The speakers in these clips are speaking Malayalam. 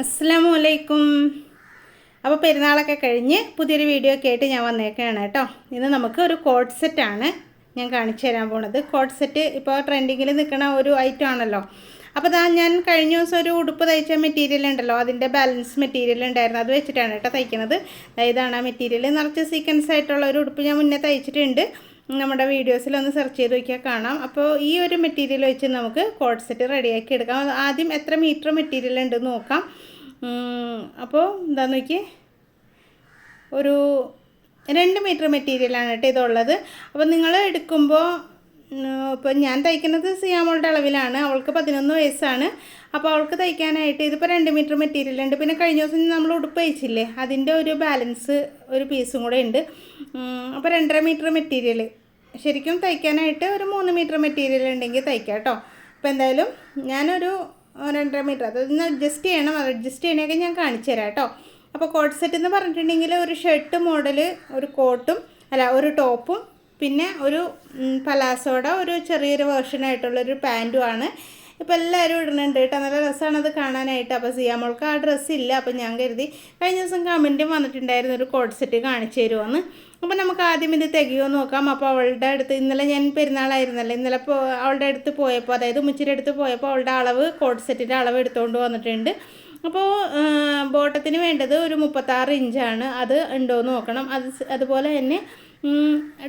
അസ്സാമു അലൈക്കും അപ്പോൾ പെരുന്നാളൊക്കെ കഴിഞ്ഞ് പുതിയൊരു വീഡിയോ ഒക്കെ ആയിട്ട് ഞാൻ വന്നേക്കാണ് കേട്ടോ. ഇന്ന് നമുക്ക് ഒരു കോഡ് സെറ്റാണ് ഞാൻ കാണിച്ചു തരാൻ പോണത്. കോഡ് സെറ്റ് ഇപ്പോൾ ട്രെൻഡിങ്ങിൽ നിൽക്കുന്ന ഒരു ഐറ്റം ആണല്ലോ. അപ്പോൾ ഇതാ ഞാൻ കഴിഞ്ഞ ദിവസം ഒരു ഉടുപ്പ് തയ്ച്ച മെറ്റീരിയൽ ഉണ്ടല്ലോ. അതിന്റെ ബാലൻസ് മെറ്റീരിയൽ ഉണ്ടായിരുന്നു. അത് വെച്ചിട്ടാണ് കേട്ടോ തയ്ക്കുന്നത് ഇതാണ് ആ മെറ്റീരിയൽ നിറച്ച് സീക്വൻസ് ആയിട്ടുള്ള ഒരു ഉടുപ്പ് ഞാൻ മുന്നേ തയ്ച്ചിട്ടുണ്ട്. നമ്മുടെ വീഡിയോസിൽ ഒന്ന് സെർച്ച് ചെയ്ത് നോക്കിയാൽ കാണാം. അപ്പോൾ ഈ ഒരു മെറ്റീരിയൽ വെച്ച് നമുക്ക് കോട്ട് സെറ്റ് റെഡിയാക്കി എടുക്കാം. ആദ്യം എത്ര മീറ്റർ മെറ്റീരിയൽ ഉണ്ടെന്ന് നോക്കാം. അപ്പോൾ എന്താ നോക്കി ഒരു രണ്ട് മീറ്റർ മെറ്റീരിയലാണ് കേട്ടോ ഇതുള്ളത്. അപ്പോൾ നിങ്ങൾ എടുക്കുമ്പോൾ ഇപ്പോൾ ഞാൻ തയ്ക്കുന്നത് സിയാമോളുടെ അളവിലാണ്. അവൾക്ക് പതിനൊന്ന് വയസ്സാണ്. അപ്പോൾ അവൾക്ക് തയ്ക്കാനായിട്ട് ഇതിപ്പോൾ രണ്ട് മീറ്റർ മെറ്റീരിയൽ ഉണ്ട്. പിന്നെ കഴിഞ്ഞ ദിവസം നമ്മൾ ഉടുപ്പ് തയ്ച്ചില്ലേ? അതിന്റെ ഒരു ബാലൻസ് ഒരു പീസും കൂടെ ഉണ്ട്. അപ്പോൾ രണ്ടര മീറ്റർ മെറ്റീരിയൽ ശരിക്കും തയ്ക്കാനായിട്ട് ഒരു മൂന്ന് മീറ്റർ മെറ്റീരിയൽ ഉണ്ടെങ്കിൽ തയ്ക്കാം കേട്ടോ. അപ്പോൾ എന്തായാലും ഞാനൊരു രണ്ടര മീറ്റർ അതൊന്ന് അഡ്ജസ്റ്റ് ചെയ്യണം. അഡ്ജസ്റ്റ് ചെയ്യണമൊക്കെ ഞാൻ കാണിച്ചു തരാം കേട്ടോ. അപ്പോൾ കോട്ട് സെറ്റ് എന്ന് പറഞ്ഞിട്ടുണ്ടെങ്കിൽ ഒരു ഷർട്ട് മോഡൽ ഒരു കോട്ടും അല്ല ഒരു ടോപ്പും പിന്നെ ഒരു പലാസോടെ ഒരു ചെറിയൊരു വേർഷനായിട്ടുള്ളൊരു പാന്റുമാണ് ഇപ്പോൾ എല്ലാവരും ഇടുന്നുണ്ട് കേട്ടോ. നല്ല രസമാണ് അത് കാണാനായിട്ട്. അപ്പോൾ സിയാമോൾക്ക് ആ ഡ്രസ്സ് ഇല്ല. അപ്പോൾ ഞാൻ കരുതി കഴിഞ്ഞ ദിവസം കമന്റും വന്നിട്ടുണ്ടായിരുന്നു ഒരു കോട്ട് സെറ്റ് കാണിച്ചു തരുമെന്ന് അപ്പോൾ നമുക്ക് ആദ്യം ഇത് തികയോ നോക്കാം. അപ്പോൾ അവളുടെ അടുത്ത് ഇന്നലെ ഞാൻ പെരുന്നാളായിരുന്നല്ലോ. ഇന്നലെ അവളുടെ അടുത്ത് പോയപ്പോൾ അതായത് മുച്ചിന്റെ അടുത്ത് പോയപ്പോൾ അവളുടെ അളവ് കോട്ട് സെറ്റിന്റെ അളവ് എടുത്തുകൊണ്ട് വന്നിട്ടുണ്ട്. അപ്പോൾ ബോട്ടത്തിന് വേണ്ടത് ഒരു മുപ്പത്താറ് ഇഞ്ചാണ് അത് ഉണ്ടോ നോക്കണം. അത് അതുപോലെ തന്നെ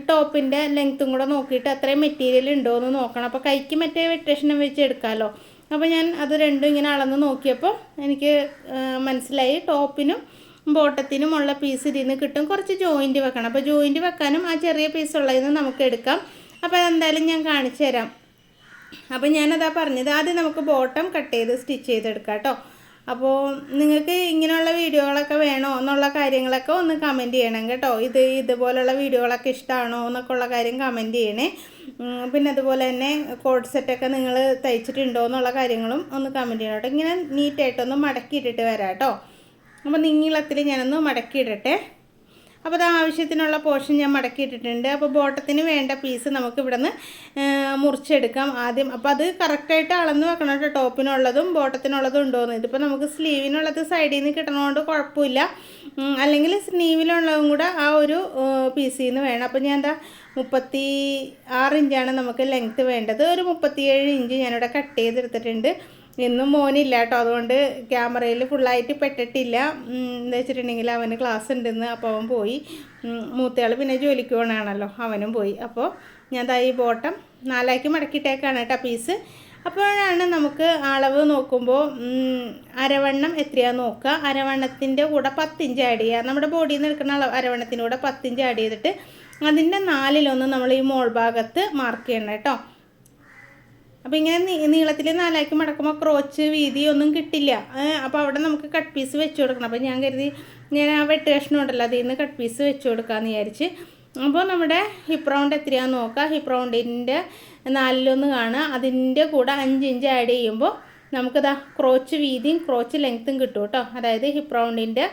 ടോപ്പിന്റെ ലെങ്ത്തും കൂടെ നോക്കിയിട്ട് അത്രയും മെറ്റീരിയൽ ഉണ്ടോ എന്ന് നോക്കണം. അപ്പോൾ കൈക്ക് മറ്റേ വെട്ടേഷനും വെച്ച് എടുക്കാമല്ലോ അപ്പോൾ ഞാൻ അത് രണ്ടും ഇങ്ങനെ അളന്ന് നോക്കിയപ്പോൾ എനിക്ക് മനസ്സിലായി ടോപ്പിനും ബോട്ടത്തിനുമുള്ള പീസ് ഇതിൽ നിന്ന് കിട്ടും കുറച്ച് ജോയിന്റ് വെക്കണം. അപ്പോൾ ജോയിന്റ് വെക്കാനും ആ ചെറിയ പീസ് ഉള്ളതിൽ നിന്ന് നമുക്ക് എടുക്കാം. അപ്പോൾ അതെന്തായാലും ഞാൻ കാണിച്ചു തരാം. അപ്പോൾ ഞാനതാ പറഞ്ഞത് ആദ്യം നമുക്ക് ബോട്ടം കട്ട് ചെയ്ത് സ്റ്റിച്ച് ചെയ്തെടുക്കാം കേട്ടോ അപ്പോൾ നിങ്ങൾക്ക് ഇങ്ങനെയുള്ള വീഡിയോകളൊക്കെ വേണോ എന്നുള്ള കാര്യങ്ങളൊക്കെ ഒന്ന് കമന്റ് ചെയ്യണം കേട്ടോ. ഇത് ഇതുപോലുള്ള വീഡിയോകളൊക്കെ ഇഷ്ടമാണോ എന്നൊക്കെ ഉള്ള കാര്യം കമന്റ് ചെയ്യണേ. പിന്നെ അതുപോലെ തന്നെ കോഡ് സെറ്റൊക്കെ നിങ്ങൾ തയ്ച്ചിട്ടുണ്ടോ എന്നുള്ള കാര്യങ്ങളും ഒന്ന് കമന്റ് ചെയ്യണം കേട്ടോ. ഇങ്ങനെ നീറ്റായിട്ടൊന്ന് മടക്കിയിട്ടിട്ട് വരാം കേട്ടോ. അപ്പോൾ നീളത്തിൽ ഞാനൊന്ന് മടക്കിയിടട്ടെ. അപ്പോൾ അത് ആവശ്യത്തിനുള്ള പോർഷൻ ഞാൻ മടക്കിയിട്ടിട്ടുണ്ട്. അപ്പോൾ ബോട്ടത്തിന് വേണ്ട പീസ് നമുക്ക് ഇവിടെ നിന്ന് മുറിച്ചെടുക്കാം ആദ്യം. അപ്പോൾ അത് കറക്റ്റായിട്ട് അളന്ന് വെക്കണം കേട്ടോ. ടോപ്പിനുള്ളതും ബോട്ടത്തിനുള്ളതും ഉണ്ടോയെന്ന് ഇതിപ്പോൾ നമുക്ക് സ്ലീവിനുള്ളത് സൈഡിൽ നിന്ന് കിട്ടണതുകൊണ്ട് കുഴപ്പമില്ല അല്ലെങ്കിൽ സ്ലീവിലുള്ളതും കൂടെ ആ ഒരു പീസിൽ നിന്ന് വേണം. അപ്പോൾ ഞാൻ എന്താ മുപ്പത്തി ആറ് ഇഞ്ചാണ് നമുക്ക് ലെങ്ത്ത് വേണ്ടത്. ഒരു മുപ്പത്തിയേഴ് ഇഞ്ച് ഞാനിവിടെ കട്ട് ചെയ്തെടുത്തിട്ടുണ്ട്. ഇന്നും മോനില്ല കേട്ടോ അതുകൊണ്ട് ക്യാമറയിൽ ഫുള്ളായിട്ട് പെട്ടിട്ടില്ല. എന്ന് വെച്ചിട്ടുണ്ടെങ്കിൽ അവന് ക്ലാസ് ഉണ്ടെന്ന് അപ്പോൾ അവൻ പോയി. മൂത്തയാൾ പിന്നെ ജോലിക്ക് പോകണാണല്ലോ അവനും പോയി. അപ്പോൾ ഞാൻ ദാ ഈ ബോട്ടം നാലാക്കി മടക്കിയിട്ടേക്കാണ് കേട്ടോ പീസ് അപ്പോഴാണ് നമുക്ക് അളവ് നോക്കുമ്പോൾ അരവണ്ണം എത്രയാണെന്ന് നോക്കുക. അരവണ്ണത്തിന്റെ കൂടെ പത്തിഞ്ച് ആഡ് ചെയ്യുക. നമ്മുടെ ബോഡിയിൽ നിന്ന് എടുക്കുന്ന അളവ് അരവണ്ണത്തിന്റെ കൂടെ പത്തിഞ്ച് ആഡ് ചെയ്തിട്ട് അതിന്റെ നാലിലൊന്ന് നമ്മൾ ഈ മോൾ ഭാഗത്ത് മാർക്ക് ചെയ്യണം കേട്ടോ. അപ്പോൾ ഇങ്ങനെ നീളത്തിൽ നാലാക്കി മടക്കുമ്പോൾ ക്രോച്ച് വീതി ഒന്നും കിട്ടില്ല. അപ്പോൾ അവിടെ നമുക്ക് കട്ട് പീസ് വെച്ച് കൊടുക്കണം. അപ്പോൾ ഞാൻ കരുതി ഞാൻ ആ വെട്ട് കഷ്ണം ഉണ്ടല്ലോ അതിൽ നിന്ന് കട്ട് പീസ് വെച്ച് കൊടുക്കാമെന്ന് വിചാരിച്ച്. അപ്പോൾ നമ്മുടെ ഹിപ്പ് റൗണ്ട് എത്രയാണെന്ന് നോക്കാം. ഹിപ്പ് റൗണ്ടിന്റെ നാലിലൊന്ന് കാണുക അതിന്റെ കൂടെ അഞ്ച് ഇഞ്ച് ആഡ് ചെയ്യുമ്പോൾ നമുക്കിതാ ക്രോച്ച് വീതിയും ക്രോച്ച് ലെങ്ത്തും കിട്ടും കേട്ടോ. അതായത് ഹിപ്പ് റൗണ്ടിന്റെ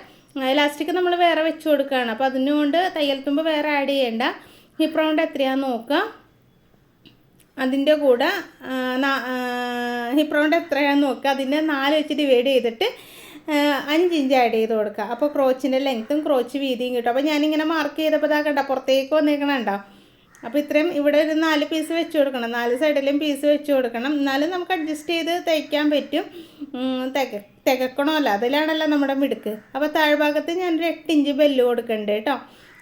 ഇലാസ്റ്റിക് നമ്മൾ വേറെ വെച്ച് കൊടുക്കുകയാണ് അപ്പോൾ അതിനുകൊണ്ട് തയ്യൽ തുമ്പ് വേറെ ആഡ് ചെയ്യേണ്ട. ഹിപ്പ് റൗണ്ട് എത്രയാണെന്ന് നോക്കുക അതിന്റെ കൂടെ ഹിപ്രോണിന്റെ എത്രയാണെന്ന് നോക്കുക. അതിന്റെ നാല് വെച്ച് ഡിവൈഡ് ചെയ്തിട്ട് അഞ്ച് ഇഞ്ച് ആഡ് ചെയ്ത് കൊടുക്കുക. അപ്പോൾ ക്രോച്ചിന്റെ ലെങ്ത്തും ക്രോച്ച് വീതിയും കിട്ടും. അപ്പോൾ ഞാനിങ്ങനെ മാർക്ക് ചെയ്തപ്പോൾ ഇതാ കണ്ട പുറത്തേക്ക് വന്നേക്കണുണ്ടോ അപ്പോൾ ഇത്രയും ഇവിടെ ഒരു നാല് പീസ് വെച്ച് കൊടുക്കണം. നാല് സൈഡിലും പീസ് വെച്ച് കൊടുക്കണം. എന്നാലും നമുക്ക് അഡ്ജസ്റ്റ് ചെയ്ത് തയ്ക്കാൻ പറ്റും. തിക തികക്കണമല്ലോ. അതിലാണല്ലോ നമ്മുടെ മിടുക്ക്. അപ്പോൾ താഴ്ഭാഗത്ത് ഞാനൊരു എട്ട് ഇഞ്ച് ബെല്ല് കൊടുക്കുന്നുണ്ട് കേട്ടോ.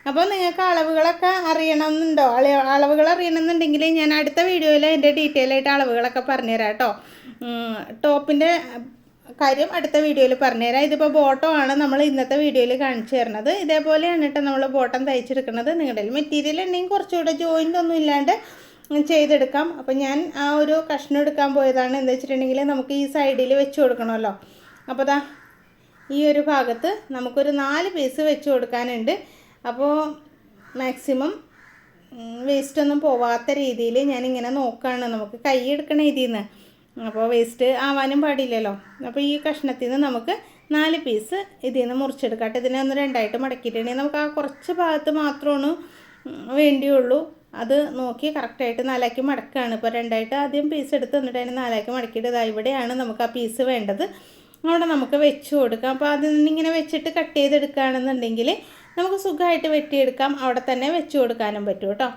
അപ്പോൾ നിങ്ങൾക്ക് അളവുകളൊക്കെ അറിയണമെന്നുണ്ടോ? അള അളവുകൾ അറിയണമെന്നുണ്ടെങ്കിൽ ഞാൻ അടുത്ത വീഡിയോയിൽ അതിന്റെ ഡീറ്റെയിൽ ആയിട്ട് അളവുകളൊക്കെ പറഞ്ഞുതരാം കേട്ടോ. ടോപ്പിന്റെ കാര്യം അടുത്ത വീഡിയോയിൽ പറഞ്ഞുതരാം. ഇതിപ്പോൾ ബോട്ടോ ആണ് നമ്മൾ ഇന്നത്തെ വീഡിയോയിൽ കാണിച്ചു തരുന്നത്. ഇതേപോലെയാണ് കേട്ടോ നമ്മൾ ബോട്ടം തയ്ച്ചെടുക്കുന്നത് നിങ്ങളുടെ മെറ്റീരിയൽ ഉണ്ടെങ്കിൽ കുറച്ചുകൂടെ ജോയിന്റ് ഒന്നും ഇല്ലാണ്ട് ചെയ്തെടുക്കാം. അപ്പോൾ ഞാൻ ആ ഒരു കഷ്ണം എടുക്കാൻ പോയതാണ്. എന്താ വെച്ചിട്ടുണ്ടെങ്കിൽ നമുക്ക് ഈ സൈഡിൽ വെച്ച് കൊടുക്കണമല്ലോ. അപ്പോൾ ദാ ഈ ഒരു ഭാഗത്ത് നമുക്കൊരു നാല് പീസ് വെച്ച് കൊടുക്കാനുണ്ട്. അപ്പോൾ മാക്സിമം വേസ്റ്റൊന്നും പോവാത്ത രീതിയിൽ ഞാനിങ്ങനെ നോക്കുകയാണ് നമുക്ക് കൈ എടുക്കണ ഇതിൽ നിന്ന് അപ്പോൾ വേസ്റ്റ് ആവാനും പാടില്ലല്ലോ. അപ്പോൾ ഈ കഷ്ണത്തിൽ നിന്ന് നമുക്ക് നാല് പീസ് ഇതിൽ നിന്ന് മുറിച്ചെടുക്കട്ടെ ഇതിനെ ഒന്ന് രണ്ടായിട്ട് മടക്കിയിട്ടുണ്ടെങ്കിൽ നമുക്ക് ആ കുറച്ച് ഭാഗത്ത് മാത്രമാണ് വേണ്ടിയുള്ളൂ. അത് നോക്കി കറക്റ്റായിട്ട് നാലാക്കി മടക്കുകയാണ് ഇപ്പോൾ രണ്ടായിട്ട് ആദ്യം പീസ് എടുത്ത് എന്നിട്ട് അതിന് നാലാക്കി മടക്കിയിട്ട് ഇതാ ഇവിടെയാണ് നമുക്ക് ആ പീസ് വേണ്ടത്. അവിടെ നമുക്ക് വെച്ച് കൊടുക്കാം. അപ്പോൾ അതിൽ നിന്നിങ്ങനെ വെച്ചിട്ട് കട്ട് ചെയ്തെടുക്കുകയാണെന്നുണ്ടെങ്കിൽ നമുക്ക് സുഖമായിട്ട് വെട്ടിയെടുക്കാം. അവിടെ തന്നെ വെച്ച് കൊടുക്കാനും പറ്റും കേട്ടോ.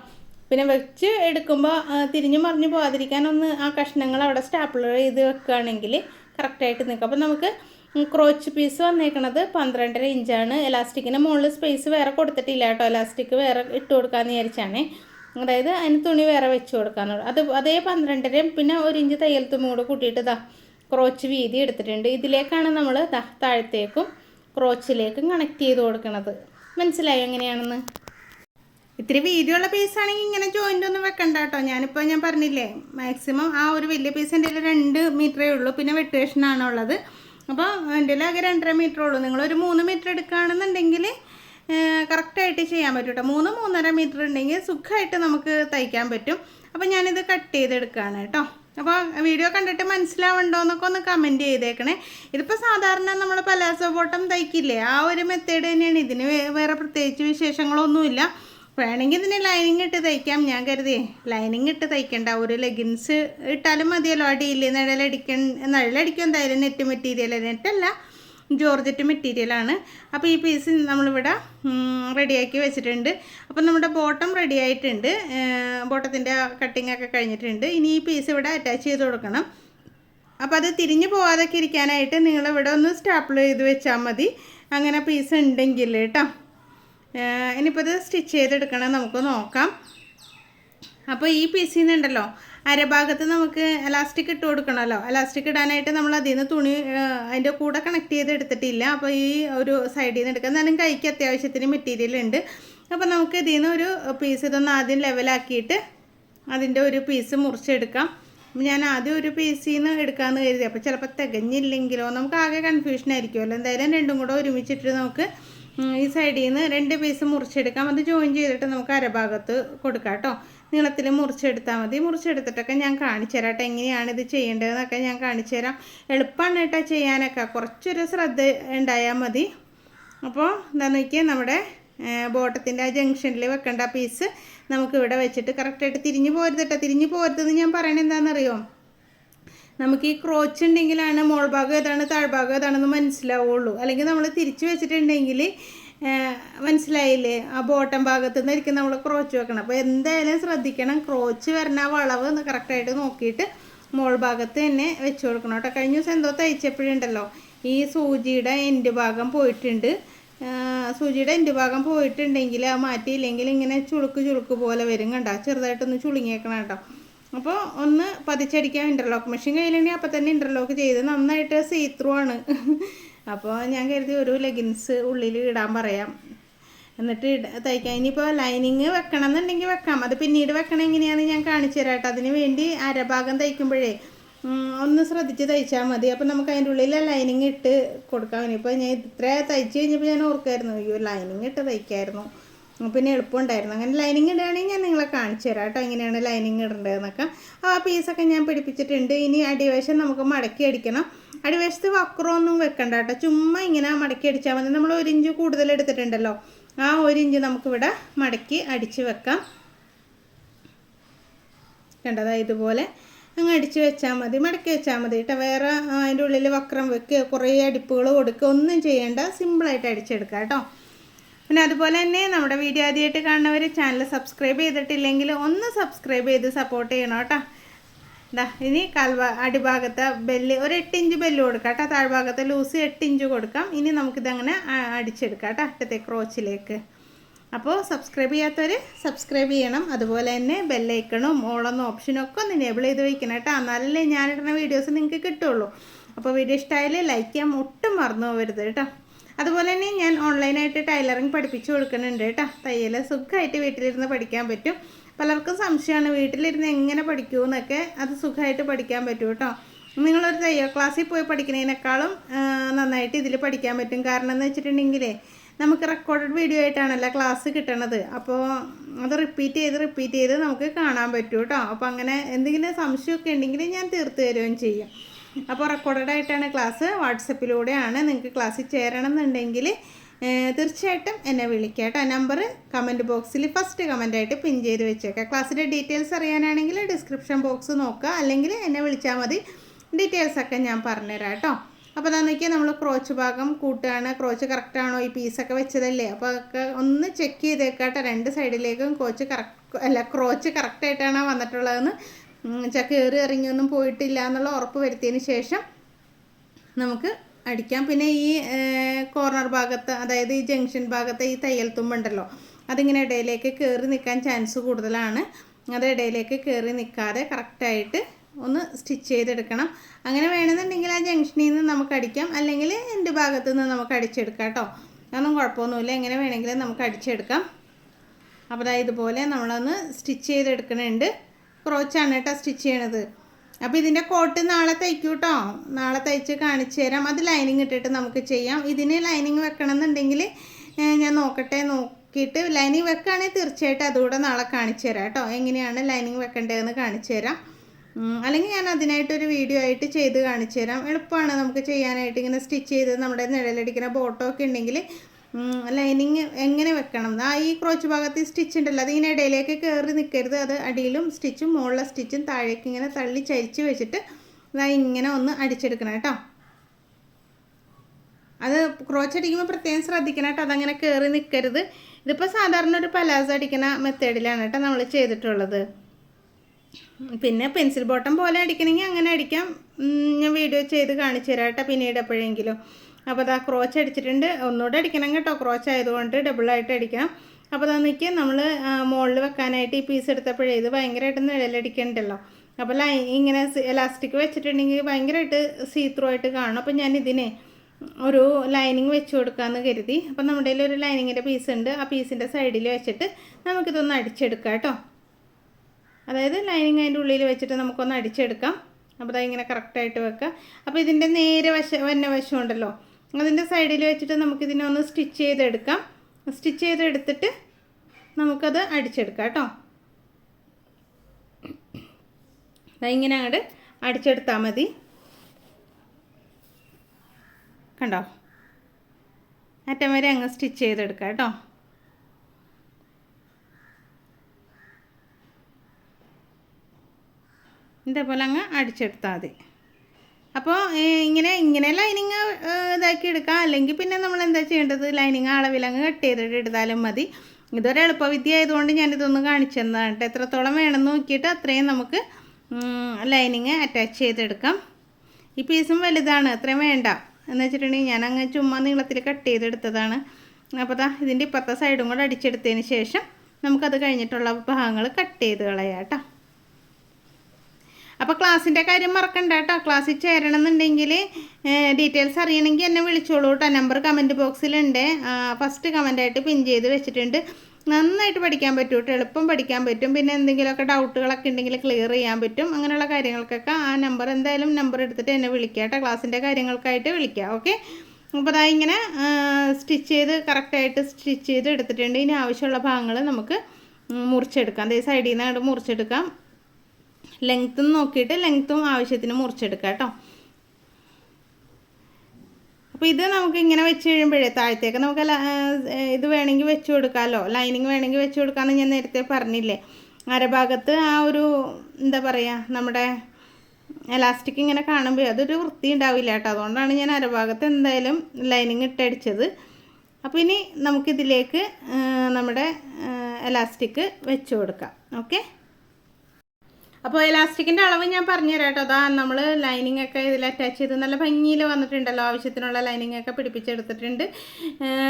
പിന്നെ വെച്ച് എടുക്കുമ്പോൾ തിരിഞ്ഞു മറിഞ്ഞു പോകാതിരിക്കാൻ ഒന്ന് ആ കഷ്ണങ്ങൾ അവിടെ സ്റ്റാപ്പിളർ ചെയ്ത് വെക്കുകയാണെങ്കിൽ കറക്റ്റായിട്ട് നിൽക്കും. അപ്പോൾ നമുക്ക് ക്രോച്ച് പീസ് വന്നേക്കണത് പന്ത്രണ്ടര ഇഞ്ചാണ് എലാസ്റ്റിക്കിന്റെ മുകളിൽ സ്പേസ് വേറെ കൊടുത്തിട്ടില്ല കേട്ടോ. എലാസ്റ്റിക് വേറെ ഇട്ട് കൊടുക്കാമെന്ന് വിചാരിച്ചാണ്. അതായത് അതിന് തുണി വേറെ വെച്ച് കൊടുക്കാന്നുള്ളൂ. അത് അതേ പന്ത്രണ്ടരയും പിന്നെ ഒരു ഇഞ്ച് തയ്യൽ തുമ്പ് കൂടെ കൂട്ടിയിട്ട് ഇതാ ക്രോച്ച് വീതി എടുത്തിട്ടുണ്ട്. ഇതിലേക്കാണ് നമ്മൾ താഴത്തേക്കും ക്രോച്ചിലേക്കും കണക്ട് ചെയ്ത് കൊടുക്കുന്നത് മനസ്സിലായോ എങ്ങനെയാണെന്ന്? ഇത്തിരി വീതിയുള്ള പീസാണെങ്കിൽ ഇങ്ങനെ ജോയിന്റ് ഒന്നും വെക്കണ്ട കേട്ടോ. ഞാനിപ്പോൾ ഞാൻ പറഞ്ഞില്ലേ മാക്സിമം ആ ഒരു വലിയ പീസ് എന്റെ രണ്ട് മീറ്ററേ ഉള്ളൂ. പിന്നെ വെട്ടുവേഷനാണ് ഉള്ളത്. അപ്പോൾ എന്റെ ആകെ രണ്ടര മീറ്റർ ഉള്ളൂ. നിങ്ങളൊരു മൂന്ന് മീറ്റർ എടുക്കുകയാണെന്നുണ്ടെങ്കിൽ കറക്റ്റായിട്ട് ചെയ്യാൻ പറ്റും കേട്ടോ. മൂന്ന് മൂന്നര മീറ്റർ ഉണ്ടെങ്കിൽ സുഖമായിട്ട് നമുക്ക് തയ്ക്കാൻ പറ്റും. അപ്പോൾ ഞാനിത് കട്ട് ചെയ്തെടുക്കുകയാണ് കേട്ടോ. അപ്പോൾ വീഡിയോ കണ്ടിട്ട് മനസ്സിലാവണ്ടോ എന്നൊക്കെ ഒന്ന് കമന്റ് ചെയ്തേക്കണേ. ഇതിപ്പോൾ സാധാരണ നമ്മൾ പലാസോ ബോട്ടം തയ്ക്കില്ലേ? ആ ഒരു മെത്തേഡ് തന്നെയാണ്. ഇതിന് വേറെ പ്രത്യേകിച്ച് വിശേഷങ്ങളൊന്നുമില്ല. വേണമെങ്കിൽ ഇതിന് ലൈനിങ് ഇട്ട് തയ്ക്കാം. ഞാൻ കരുതിയേ ലൈനിങ് ഇട്ട് തയ്ക്കണ്ട. ഒരു ലെഗിൻസ് ഇട്ടാലും മതിയല്ലോ. അടിയിൽ നിഴലടിക്കാൻ നിഴലടിക്കും എന്തായാലും നെറ്റ് മെറ്റീരിയൽ നെറ്റല്ല. ജോർജറ്റ് മെറ്റീരിയലാണ് അപ്പോൾ ഈ പീസ് നമ്മളിവിടെ റെഡിയാക്കി വെച്ചിട്ടുണ്ട്. അപ്പോൾ നമ്മുടെ ബോട്ടം റെഡി ആയിട്ടുണ്ട്. ബോട്ടത്തിന്റെ കട്ടിംഗ് ഒക്കെ കഴിഞ്ഞിട്ടുണ്ട്. ഇനി ഈ പീസ് ഇവിടെ അറ്റാച്ച് ചെയ്ത് കൊടുക്കണം. അപ്പോൾ അത് തിരിഞ്ഞു പോകാതൊക്കെ ഇരിക്കാനായിട്ട് നിങ്ങളിവിടെ ഒന്ന് സ്റ്റാപ്പിൾ ചെയ്ത് വെച്ചാൽ മതി. അങ്ങനെ പീസ് ഉണ്ടെങ്കിൽ കേട്ടോ. ഇനിയിപ്പോൾ ഇത് സ്റ്റിച്ച് ചെയ്തെടുക്കണം നമുക്ക് നോക്കാം. അപ്പോൾ ഈ പീസിൽ നിന്നുണ്ടല്ലോ അരഭാഗത്ത് നമുക്ക് എലാസ്റ്റിക് ഇട്ട് കൊടുക്കണമല്ലോ. എലാസ്റ്റിക് ഇടാനായിട്ട് നമ്മൾ അതിൽ നിന്ന് തുണി അതിന്റെ കൂടെ കണക്ട് ചെയ്ത് എടുത്തിട്ടില്ല. അപ്പോൾ ഈ ഒരു സൈഡിൽ നിന്ന് എടുക്കാം. എന്നാലും കൈക്ക് അത്യാവശ്യത്തിന് മെറ്റീരിയൽ ഉണ്ട്. അപ്പോൾ നമുക്ക് ഇതിൽ നിന്ന് ഒരു പീസ് ഇതൊന്ന് ആദ്യം ലെവലാക്കിയിട്ട് അതിന്റെ ഒരു പീസ് മുറിച്ചെടുക്കാം. ഞാൻ ആദ്യം ഒരു പീസിൽ നിന്ന് എടുക്കാമെന്ന് കരുതി. അപ്പോൾ ചിലപ്പോൾ തികഞ്ഞില്ലെങ്കിലോ നമുക്ക് ആകെ കൺഫ്യൂഷൻ ആയിരിക്കുമല്ലോ. എന്തായാലും രണ്ടും കൂടെ ഒരുമിച്ചിട്ട് നമുക്ക് ഈ സൈഡിൽ നിന്ന് രണ്ട് പീസ് മുറിച്ചെടുക്കാം. അത് ജോയിൻ ചെയ്തിട്ട് നമുക്ക് അരഭാഗത്ത് കൊടുക്കാം കേട്ടോ. നീളത്തിൽ മുറിച്ചെടുത്താൽ മതി. മുറിച്ചെടുത്തിട്ടൊക്കെ ഞാൻ കാണിച്ചു തരാം എങ്ങനെയാണ് ഇത് ചെയ്യേണ്ടതെന്നൊക്കെ ഞാൻ കാണിച്ചു തരാം. എളുപ്പമാണ് കേട്ടോ ചെയ്യാനൊക്കെ. കുറച്ചൊരു ശ്രദ്ധ ഉണ്ടായാൽ മതി. അപ്പോൾ എന്താണെന്ന് നോക്കിയാൽ നമ്മുടെ ബോട്ടത്തിന്റെ ആ ജംഗ്ഷനിൽ വെക്കേണ്ട പീസ് നമുക്കിവിടെ വെച്ചിട്ട് കറക്റ്റായിട്ട് തിരിഞ്ഞു പോരുത് കേട്ടോ. തിരിഞ്ഞു പോരുതെന്ന് ഞാൻ പറയണത് എന്താണെന്നറിയോ? നമുക്ക് ഈ ക്രോച്ച് ഉണ്ടെങ്കിലാണ് മോൾ ഭാഗം ഏതാണ് താഴ്ഭാഗം ഏതാണെന്ന് മനസ്സിലാവുള്ളൂ. അല്ലെങ്കിൽ നമ്മൾ തിരിച്ചു വെച്ചിട്ടുണ്ടെങ്കിൽ മനസ്സിലായില്ലേ? ആ ബോട്ടം ഭാഗത്ത് നിന്നായിരിക്കും നമ്മൾ ക്രോച്ച് വെക്കണം. അപ്പോൾ എന്തായാലും ശ്രദ്ധിക്കണം. ക്രോച്ച് വരുന്ന വളവ് കറക്റ്റായിട്ട് നോക്കിയിട്ട് മോൾ ഭാഗത്ത് തന്നെ വെച്ച് കൊടുക്കണം കേട്ടോ. കഴിഞ്ഞ ദിവസം എന്തോ തയ്ച്ചപ്പോഴുണ്ടല്ലോ ഈ സൂചിയുടെ എന്റെ ഭാഗം പോയിട്ടുണ്ട്. സൂചിയുടെ എന്റെ ഭാഗം പോയിട്ടുണ്ടെങ്കിൽ ആ മാറ്റിയില്ലെങ്കിൽ ഇങ്ങനെ ചുളുക്ക് ചുളുക്ക് പോലെ വരും കണ്ടോ? ചെറുതായിട്ടൊന്ന് ചുളുങ്ങിയേക്കണം കേട്ടോ. അപ്പോൾ ഒന്ന് പതിച്ചടിക്കാൻ ഇന്റർലോക്ക് മെഷീൻ കയ്യിലുണ്ടെങ്കിൽ അപ്പോൾ തന്നെ ഇന്റർലോക്ക് ചെയ്ത് നന്നായിട്ട് സീത്രൂ ആണ്. അപ്പോൾ ഞാൻ കരുതി ഒരു ലെഗിൻസ് ഉള്ളിൽ ഇടാൻ പറയാം. എന്നിട്ട് തയ്ക്കാം ഇനിയിപ്പോൾ ലൈനിങ് വെക്കണം എന്നുണ്ടെങ്കിൽ വെക്കാം. അത് പിന്നീട് വെക്കണം എങ്ങനെയാണെന്ന് ഞാൻ കാണിച്ചു തരാം കേട്ടോ. അതിന് വേണ്ടി അരഭാഗം തയ്ക്കുമ്പോഴേ ഒന്ന് ശ്രദ്ധിച്ച് തയ്ച്ചാൽ മതി. അപ്പോൾ നമുക്ക് അതിന്റെ ഉള്ളിൽ ലൈനിങ് ഇട്ട് കൊടുക്കാം. ഇനിയിപ്പോൾ ഞാൻ ഇത്ര തയ്ച്ച് കഴിഞ്ഞപ്പോൾ ഞാൻ ഓർക്കായിരുന്നു അയ്യോ ലൈനിങ് ഇട്ട് തയ്ക്കായിരുന്നു. പിന്നെ എളുപ്പമുണ്ടായിരുന്നു. അങ്ങനെ ലൈനിങ് ഇടുകയാണെങ്കിൽ ഞാൻ നിങ്ങളെ കാണിച്ചു തരാം കേട്ടോ എങ്ങനെയാണ് ലൈനിങ് ഇടേണ്ടതെന്നൊക്കെ. ആ പീസൊക്കെ ഞാൻ പിടിപ്പിച്ചിട്ടുണ്ട്. ഇനി അടിവശം നമുക്ക് മടക്കി അടിക്കണം. അടിവശത്ത് വക്രമൊന്നും വെക്കണ്ട കേട്ടോ. ചുമ്മാ ഇങ്ങനെ മടക്കി അടിച്ചാൽ മതി. നമ്മൾ ഒരു ഇഞ്ച് കൂടുതൽ എടുത്തിട്ടുണ്ടല്ലോ. ആ ഒരു ഇഞ്ച് നമുക്കിവിടെ മടക്കി അടിച്ച് വെക്കാം. കണ്ടതാ ഇതുപോലെ അങ്ങ് അടിച്ച് വെച്ചാൽ മതി. മടക്കി വെച്ചാൽ മതി കേട്ടോ. വേറെ അതിന്റെ ഉള്ളിൽ വക്രം വെക്കുക കുറേ അടിപ്പുകൾ കൊടുക്കുക ഒന്നും ചെയ്യേണ്ട. സിമ്പിളായിട്ട് അടിച്ചെടുക്കാം കേട്ടോ. പിന്നെ അതുപോലെ തന്നെ നമ്മുടെ വീഡിയോ ആദ്യമായിട്ട് കാണുന്നവർ ചാനൽ സബ്സ്ക്രൈബ് ചെയ്തിട്ടില്ലെങ്കിൽ ഒന്ന് സബ്സ്ക്രൈബ് ചെയ്ത് സപ്പോർട്ട് ചെയ്യണം കേട്ടോ. ഇതാ ഇനി കാൽവ അടിഭാഗത്തെ ബെല്ല് ഒരു എട്ട് ഇഞ്ച് ബെല്ല് കൊടുക്കാം കേട്ടോ. താഴ്ഭാഗത്തെ ലൂസ് എട്ട് ഇഞ്ച് കൊടുക്കാം. ഇനി നമുക്കിതങ്ങനെ അടിച്ചെടുക്കാം കേട്ടോ അറ്റത്തെ ക്രോച്ചിലേക്ക് അപ്പോൾ സബ്സ്ക്രൈബ് ചെയ്യാത്തവർ സബ്സ്ക്രൈബ് ചെയ്യണം. അതുപോലെ തന്നെ ബെല്ലൈക്കണും ഓളെന്ന ഓപ്ഷനും ഒക്കെ ഒന്ന് എനേബിൾ ചെയ്ത് വയ്ക്കണം കേട്ടോ. എന്നാലല്ലേ ഞാനിടുന്ന വീഡിയോസ് നിങ്ങൾക്ക് കിട്ടുള്ളൂ. അപ്പോൾ വീഡിയോ ഇഷ്ടമായാൽ ലൈക്ക് ചെയ്യാൻ ഒട്ടും മറന്നു പോകരുത് കേട്ടോ. അതുപോലെ തന്നെ ഞാൻ ഓൺലൈനായിട്ട് ടൈലറിങ് പഠിപ്പിച്ചു കൊടുക്കുന്നുണ്ട് കേട്ടോ. തയ്യൽ സുഖമായിട്ട് വീട്ടിലിരുന്ന് പഠിക്കാൻ പറ്റും. പലർക്കും സംശയമാണ് വീട്ടിലിരുന്ന് എങ്ങനെ എന്നൊക്കെ അത് സുഖമായിട്ട് പഠിക്കാൻ പറ്റും കേട്ടോ. നിങ്ങളൊരു തയ്യൽ ക്ലാസ്സിൽ പോയി പഠിക്കുന്നതിനേക്കാളും നന്നായിട്ട് ഇതിൽ പഠിക്കാൻ പറ്റും. കാരണം എന്ന് വെച്ചിട്ടുണ്ടെങ്കിൽ നമുക്ക് റെക്കോർഡഡ് വീഡിയോ ആയിട്ടാണല്ലോ ക്ലാസ് കിട്ടണത്. അപ്പോൾ അത് റിപ്പീറ്റ് ചെയ്ത് റിപ്പീറ്റ് ചെയ്ത് നമുക്ക് കാണാൻ പറ്റും കേട്ടോ. അപ്പോൾ അങ്ങനെ എന്തെങ്കിലും സംശയമൊക്കെ ഉണ്ടെങ്കിൽ ഞാൻ തീർത്ത് തരുകയും ചെയ്യും. അപ്പോൾ റെക്കോർഡഡ് ആയിട്ടാണ് ക്ലാസ് വാട്സപ്പിലൂടെയാണ് നിങ്ങൾക്ക് ക്ലാസ്സിൽ ചേരണം എന്നുണ്ടെങ്കിൽ തീർച്ചയായിട്ടും എന്നെ വിളിക്കുക നമ്പർ കമന്റ് ബോക്സിൽ ഫസ്റ്റ് കമന്റായിട്ട് പിൻ ചെയ്ത് വെച്ചേക്കാം. ക്ലാസ്സിന്റെ ഡീറ്റെയിൽസ് അറിയാനാണെങ്കിൽ ഡിസ്ക്രിപ്ഷൻ ബോക്സ് നോക്കുക. അല്ലെങ്കിൽ എന്നെ വിളിച്ചാൽ മതി. ഡീറ്റെയിൽസൊക്കെ ഞാൻ പറഞ്ഞുതരാം കേട്ടോ അപ്പോൾ അതാ നോക്കിയാൽ നമ്മൾ ക്രോച്ച് ഭാഗം കൂട്ടുകയാണ്. ക്രോച്ച് കറക്റ്റാണോ ഈ പീസൊക്കെ വെച്ചതല്ലേ? അപ്പോൾ അതൊക്കെ ഒന്ന് ചെക്ക് ചെയ്തേക്കാട്ടോ. രണ്ട് സൈഡിലേക്കും കോച്ച് കറക്റ്റ് അല്ല ക്രോച്ച് കറക്റ്റായിട്ടാണോ വന്നിട്ടുള്ളതെന്ന് കയറി ഇറങ്ങിയൊന്നും പോയിട്ടില്ല എന്നുള്ള ഉറപ്പ് വരുത്തിയതിന് ശേഷം നമുക്ക് അടിക്കാം. പിന്നെ ഈ കോർണർ ഭാഗത്ത് അതായത് ഈ ജംഗ്ഷൻ ഭാഗത്ത് ഈ തയ്യൽ തുമ്പുണ്ടല്ലോ അതിങ്ങനെ ഇടയിലേക്ക് കയറി നിൽക്കാൻ ചാൻസ് കൂടുതലാണ്. അത് ഇടയിലേക്ക് കയറി നിൽക്കാതെ കറക്റ്റായിട്ട് ഒന്ന് സ്റ്റിച്ച് ചെയ്തെടുക്കണം. അങ്ങനെ വേണമെന്നുണ്ടെങ്കിൽ ആ ജംഗ്ഷനിൽ നിന്ന് നമുക്ക് അടിക്കാം. അല്ലെങ്കിൽ എന്റെ ഭാഗത്തു നിന്ന് നമുക്ക് അടിച്ചെടുക്കാം കേട്ടോ. അതൊന്നും കുഴപ്പമൊന്നുമില്ല. എങ്ങനെ വേണമെങ്കിലും നമുക്ക് അടിച്ചെടുക്കാം. അപ്പോൾ ഇതുപോലെ നമ്മളൊന്ന് സ്റ്റിച്ച് ചെയ്തെടുക്കണുണ്ട്. ക്രോച്ചാണ് കേട്ടോ സ്റ്റിച്ച് ചെയ്യണത്. അപ്പോൾ ഇതിന്റെ കോട്ട് നാളെ തയ്ക്കൂ കേട്ടോ നാളെ തയ്ച്ച് കാണിച്ചു തരാം. അത് ലൈനിങ് ഇട്ടിട്ട് നമുക്ക് ചെയ്യാം. ഇതിന് ലൈനിങ് വെക്കണം എന്നുണ്ടെങ്കിൽ ഞാൻ നോക്കട്ടെ നോക്കിയിട്ട് ലൈനിങ് വെക്കുകയാണെങ്കിൽ തീർച്ചയായിട്ടും അതുകൂടെ നാളെ കാണിച്ചു തരാം കേട്ടോ. എങ്ങനെയാണ് ലൈനിങ് വെക്കേണ്ടതെന്ന് കാണിച്ചു തരാം. അല്ലെങ്കിൽ ഞാൻ അതിനായിട്ടൊരു വീഡിയോ ആയിട്ട് ചെയ്ത് കാണിച്ചു തരാം. എളുപ്പമാണ് നമുക്ക് ചെയ്യാനായിട്ട് ഇങ്ങനെ സ്റ്റിച്ച് ചെയ്ത് നമ്മുടെ നിഴലടിക്കുന്ന ബോട്ടോ ഒക്കെ ഉണ്ടെങ്കിൽ ലൈനിങ് എങ്ങനെ വെക്കണം? ആ ഈ ക്രോച്ച് ഭാഗത്ത് സ്റ്റിച്ച് ഉണ്ടല്ലോ അതിങ്ങനെ ഇടയിലേക്ക് കയറി നിൽക്കരുത് അത് അടിയിലും സ്റ്റിച്ചും മുകളിലെ സ്റ്റിച്ചും താഴേക്ക് ഇങ്ങനെ തള്ളി ചരിച്ച് വെച്ചിട്ട് ഇതാ ഇങ്ങനെ ഒന്ന് അടിച്ചെടുക്കണം കേട്ടോ. അത് ക്രോച്ച് അടിക്കുമ്പോൾ പ്രത്യേകം ശ്രദ്ധിക്കണം കേട്ടോ അതങ്ങനെ കയറി നിൽക്കരുത് ഇതിപ്പോൾ സാധാരണ ഒരു പലാസ അടിക്കുന്ന മെത്തേഡിലാണ് കേട്ടോ നമ്മൾ ചെയ്തിട്ടുള്ളത്. പിന്നെ പെൻസിൽ ബോട്ടം പോലെ അടിക്കണമെങ്കിൽ അങ്ങനെ അടിക്കാം. ഞാൻ വീഡിയോ ചെയ്ത് കാണിച്ചു തരാം കേട്ടോ പിന്നീട് എപ്പോഴെങ്കിലും. അപ്പോൾ അതാ ക്രോച്ച് അടിച്ചിട്ടുണ്ട്. ഒന്നുകൂടെ അടിക്കണം കേട്ടോ. ക്രോച്ച് ആയതുകൊണ്ട് ഡബിളായിട്ട് അടിക്കാം അപ്പോൾ അതാ നിൽക്കുക നമ്മൾ മുകളിൽ വെക്കാനായിട്ട് ഈ പീസ് എടുത്തപ്പോഴേ ഇത് ഭയങ്കരമായിട്ട് നിഴലടിക്കണ്ടല്ലോ. അപ്പോൾ ലൈ ഇങ്ങനെ ഇലാസ്റ്റിക് വെച്ചിട്ടുണ്ടെങ്കിൽ ഭയങ്കരമായിട്ട് സീ ത്രൂ ആയിട്ട് കാണും. അപ്പോൾ ഞാൻ ഇതിനെ ഒരു ലൈനിങ് വെച്ച് കൊടുക്കാമെന്ന് കരുതി. അപ്പോൾ നമ്മുടെ കയ്യിൽ ഒരു ലൈനിങ്ങിന്റെ പീസ് ഉണ്ട്. ആ പീസിന്റെ സൈഡിൽ വെച്ചിട്ട് നമുക്കിതൊന്ന് അടിച്ചെടുക്കാം കേട്ടോ. അതായത് ലൈനിങ് അതിന്റെ ഉള്ളിൽ വെച്ചിട്ട് നമുക്കൊന്ന് അടിച്ചെടുക്കാം. അപ്പോൾ അതിങ്ങനെ കറക്റ്റായിട്ട് വെക്കുക അപ്പോൾ ഇതിന്റെ നേരെ വശ വന്ന ഉണ്ടല്ലോ. അതിന്റെ സൈഡിൽ വെച്ചിട്ട് നമുക്കിതിനെ ഒന്ന് സ്റ്റിച്ച് ചെയ്തെടുക്കാം. സ്റ്റിച്ച് ചെയ്തെടുത്തിട്ട് നമുക്കത് അടിച്ചെടുക്കാം കേട്ടോ. ഇങ്ങനെ അങ്ങോട്ട് അടിച്ചെടുത്താൽ മതി. കണ്ടോ? അറ്റം വരെ അങ്ങ് സ്റ്റിച്ച് ചെയ്തെടുക്കാം കേട്ടോ. ഇതേപോലെ അങ്ങ് അടിച്ചെടുത്താൽ മതി. അപ്പോൾ ഇങ്ങനെ ഇങ്ങനെ ലൈനിങ് ഇതാക്കി എടുക്കാം. അല്ലെങ്കിൽ പിന്നെ നമ്മൾ എന്താ ചെയ്യേണ്ടത്? ലൈനിങ് അളവിലങ്ങ് കട്ട് ചെയ്തിട്ട് എടുത്താലും മതി. ഇതൊരു എളുപ്പവിദ്യ ആയതുകൊണ്ട് ഞാനിതൊന്ന് കാണിച്ചു തന്നതാണ് കേട്ടോ. എത്രത്തോളം വേണമെന്ന് നോക്കിയിട്ട് അത്രയും നമുക്ക് ലൈനിങ് അറ്റാച്ച് ചെയ്തെടുക്കാം. ഈ പീസും വലുതാണ് അത്രയും വേണ്ട. എന്ന് വെച്ചിട്ടുണ്ടെങ്കിൽ ഞാൻ അങ്ങ് ചുമ്മാ നീളത്തിൽ കട്ട് ചെയ്തെടുത്തതാണ്. അപ്പോൾ ദാ ഇതിന്റെ ഇപ്പുറത്തെ സൈഡും കൂടെ അടിച്ചെടുത്തതിന് ശേഷം നമുക്കത് കഴിഞ്ഞിട്ടുള്ള ഭാഗങ്ങൾ കട്ട് ചെയ്ത് കളയാം കേട്ടോ. അപ്പോൾ ക്ലാസ്സിന്റെ കാര്യം മറക്കണ്ട കേട്ടോ. ക്ലാസ്സിൽ ചേരണം എന്നുണ്ടെങ്കിൽ ഡീറ്റെയിൽസ് അറിയണമെങ്കിൽ എന്നെ വിളിച്ചോളൂ കേട്ടോ. നമ്പർ കമന്റ് ബോക്സിലുണ്ട് ഫസ്റ്റ് കമന്റായിട്ട് പിൻ ചെയ്ത് വെച്ചിട്ടുണ്ട്. നന്നായിട്ട് പഠിക്കാൻ പറ്റും കേട്ടോ. എളുപ്പം പഠിക്കാൻ പറ്റും. പിന്നെ എന്തെങ്കിലുമൊക്കെ ഡൗട്ടുകളൊക്കെ ഉണ്ടെങ്കിൽ ക്ലിയർ ചെയ്യാൻ പറ്റും. അങ്ങനെയുള്ള കാര്യങ്ങൾക്കൊക്കെ ആ നമ്പർ എന്തായാലും നമ്പർ എടുത്തിട്ട് എന്നെ വിളിക്കുക കേട്ടോ. ക്ലാസ്സിന്റെ കാര്യങ്ങൾക്കായിട്ട് വിളിക്കുക. ഓക്കെ അപ്പോൾ അതാ ഇങ്ങനെ സ്റ്റിച്ച് ചെയ്ത് കറക്റ്റായിട്ട് സ്റ്റിച്ച് ചെയ്ത് എടുത്തിട്ടുണ്ട്. ഇനി ആവശ്യമുള്ള ഭാഗങ്ങൾ നമുക്ക് മുറിച്ചെടുക്കാം. അതേ സൈഡിൽ നിന്ന് മുറിച്ചെടുക്കാം. ലെങ്ത്തും നോക്കിയിട്ട് ലെങ്ത്തും ആവശ്യത്തിന് മുറിച്ചെടുക്കാം കേട്ടോ. അപ്പോൾ ഇത് നമുക്ക് ഇങ്ങനെ വെച്ച് കഴിയുമ്പോഴേ താഴത്തേക്ക് നമുക്ക് ഇത് വേണമെങ്കിൽ വെച്ച് കൊടുക്കാമല്ലോ ലൈനിങ് വേണമെങ്കിൽ വെച്ച് കൊടുക്കാമെന്ന് ഞാൻ നേരത്തെ പറഞ്ഞില്ലേ. അരഭാഗത്ത് ആ ഒരു എന്താ പറയുക നമ്മുടെ എലാസ്റ്റിക് ഇങ്ങനെ കാണുമ്പോൾ അതൊരു വൃത്തി ഉണ്ടാവില്ല കേട്ടോ. അതുകൊണ്ടാണ് ഞാൻ അരഭാഗത്ത് എന്തായാലും ലൈനിങ് ഇട്ടടിച്ചത്. അപ്പോൾ ഇനി നമുക്കിതിലേക്ക് നമ്മുടെ എലാസ്റ്റിക് വെച്ച് കൊടുക്കാം. ഓക്കെ അപ്പോൾ ഇലാസ്റ്റിക്കിന്റെ അളവ് ഞാൻ പറഞ്ഞുതരാം കേട്ടോ അതാ നമ്മൾ ലൈനിങ് ഒക്കെ ഇതിൽ അറ്റാച്ച് ചെയ്ത് നല്ല ഭംഗിയിൽ വന്നിട്ടുണ്ടല്ലോ. ആവശ്യത്തിനുള്ള ലൈനിങ് ഒക്കെ പിടിപ്പിച്ചെടുത്തിട്ടുണ്ട്.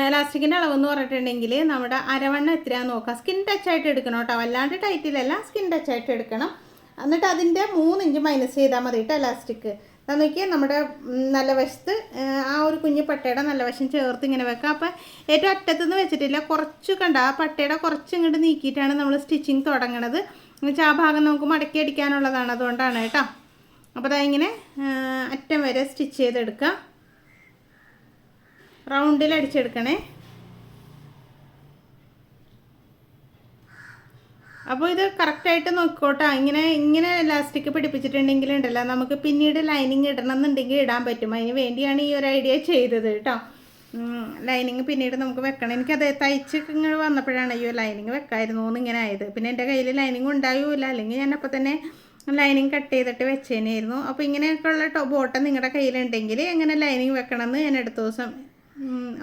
ഇലാസ്റ്റിക്കിന്റെ അളവ് എന്ന് പറഞ്ഞിട്ടുണ്ടെങ്കിൽ നമ്മുടെ അരവണ്ണം എത്രയാണെന്ന് നോക്കാം. സ്കിൻ ടച്ച് ആയിട്ട് എടുക്കണം കേട്ടോ. വല്ലാണ്ട് ടൈറ്റിലല്ല സ്കിൻ ടച്ച് ആയിട്ട് എടുക്കണം. എന്നിട്ട് അതിന്റെ മൂന്ന് ഇഞ്ച് മൈനസ് ചെയ്താൽ മതി കേട്ടോ ഇലാസ്റ്റിക്ക് അത് നോക്കിയാൽ നമ്മുടെ നല്ല വശത്ത് ആ ഒരു കുഞ്ഞു പട്ടയുടെ നല്ല വശം ചേർത്ത് ഇങ്ങനെ വെക്കുക അപ്പം ഏറ്റവും അറ്റത്തുനിന്ന് വെച്ചിട്ടില്ല കുറച്ച് കണ്ട? ആ പട്ടയുടെ കുറച്ച് ഇങ്ങോട്ട് നീക്കിയിട്ടാണ് നമ്മൾ സ്റ്റിച്ചിങ് തുടങ്ങണത്. എന്നുവെച്ചാൽ ആ ഭാഗം നമുക്ക് മടക്കി അടിക്കാനുള്ളതാണ് അതുകൊണ്ടാണ് കേട്ടോ. അപ്പോൾ അതാ ഇങ്ങനെ അറ്റം വരെ സ്റ്റിച്ച് ചെയ്തെടുക്കുക റൗണ്ടിൽ അടിച്ചെടുക്കണേ. അപ്പോൾ ഇത് കറക്റ്റായിട്ട് നോക്കോട്ടോ ഇങ്ങനെ ഇങ്ങനെ ഇലാസ്റ്റിക് പിടിപ്പിച്ചിട്ടുണ്ടെങ്കിൽ ഉണ്ടല്ലോ നമുക്ക് പിന്നീട് ലൈനിങ് ഇടണം എന്നുണ്ടെങ്കിൽ ഇടാൻ പറ്റും. അതിന് വേണ്ടിയാണ് ഈ ഒരു ഐഡിയ ചെയ്തത് കേട്ടോ. ലൈനിങ് പിന്നീട് നമുക്ക് വെക്കണം. എനിക്കത് തയ്ച്ച് ഇങ്ങനെ വന്നപ്പോഴാണ് അയ്യോ ലൈനിങ് വെക്കായിരുന്നു എന്ന് ഇങ്ങനെ ആയത്. പിന്നെ എന്റെ കയ്യിൽ ലൈനിങ് ഉണ്ടാവില്ല അല്ലെങ്കിൽ ഞാൻ അപ്പോൾ തന്നെ ലൈനിങ് കട്ട് ചെയ്തിട്ട് വെച്ചേനായിരുന്നു. അപ്പോൾ ഇങ്ങനെയൊക്കെ ഉള്ള ടോ ബോട്ടം നിങ്ങളുടെ കയ്യിലുണ്ടെങ്കിൽ എങ്ങനെ ലൈനിങ് വെക്കണമെന്ന് ഞാൻ അടുത്ത ദിവസം